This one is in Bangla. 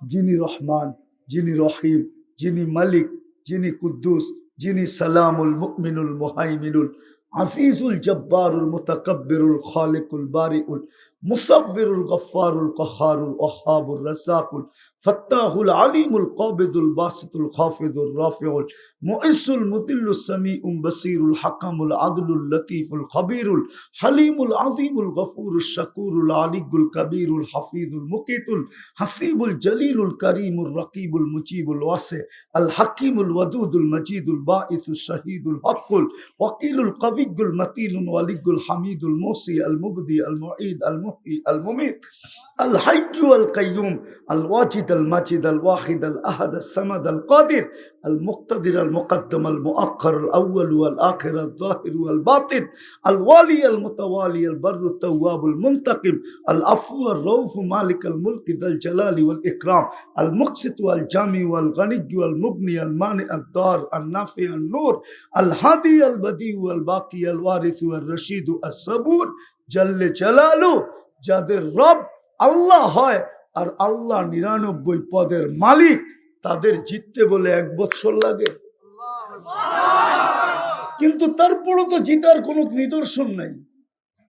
যিনি রহমান যিনি রহিম যিনি মালিক যিনি কুদ্দুস যিনি সালামুল মুমিনুল মুহাইমিনুল আজিজুল জব্বারুল মুতাকাব্বিরুল খালিকুল বারিউল মুসাব্বিরুল গফফারুল কহারুল ওহাবুর রাসাকুল ফাত্তাহুল আলিমুল কাবিদুল বাসিতুল খাফিদুল রাফিউল মুইসুল মুদিল্লুস সামিউম বাসিরুল হাকামুল আদলুল লতিফুল খবীরুল হালিমুল আযীমুল গফুরুল শাকুরুল আলিগুল কবীরুল হাফিজুল মুকিতুল হাসিবুল জলিলুল করিমুল রকিবুল মুজিবুল ওয়াসি আল হাকিমুল ওয়াদুদুল মজিদুল বাঈতুল শহীদুল হকুল ওয়াকিলুল কবিগুল মতিনুল ওয়ালিগুল হামিদুল মুসি আল মুবদি আল মুঈদ আল المحيي المميت الحي القيوم الواجد الماجد الواحد الأحد السمد القادر المقتدر المقدم المؤخر الأول والآخر الظاهر والباطن الوالي المتوالي البر التواب المنتقم العفو الروف مالك الملك ذا الجلال والإكرام المقسط والجامي والغني والمبني المانع الدار النافع النور الهادي البديع الباقي الوارث والرشيد الصبور جل جلاله. যাদের রব আল্লাহ হয় আর আল্লাহ নিরানব্বই পদের মালিক তাদের জিততে বলে এক বছর লাগে। কিন্তু তারপরও তো জিতার কোনো নিদর্শন নাই।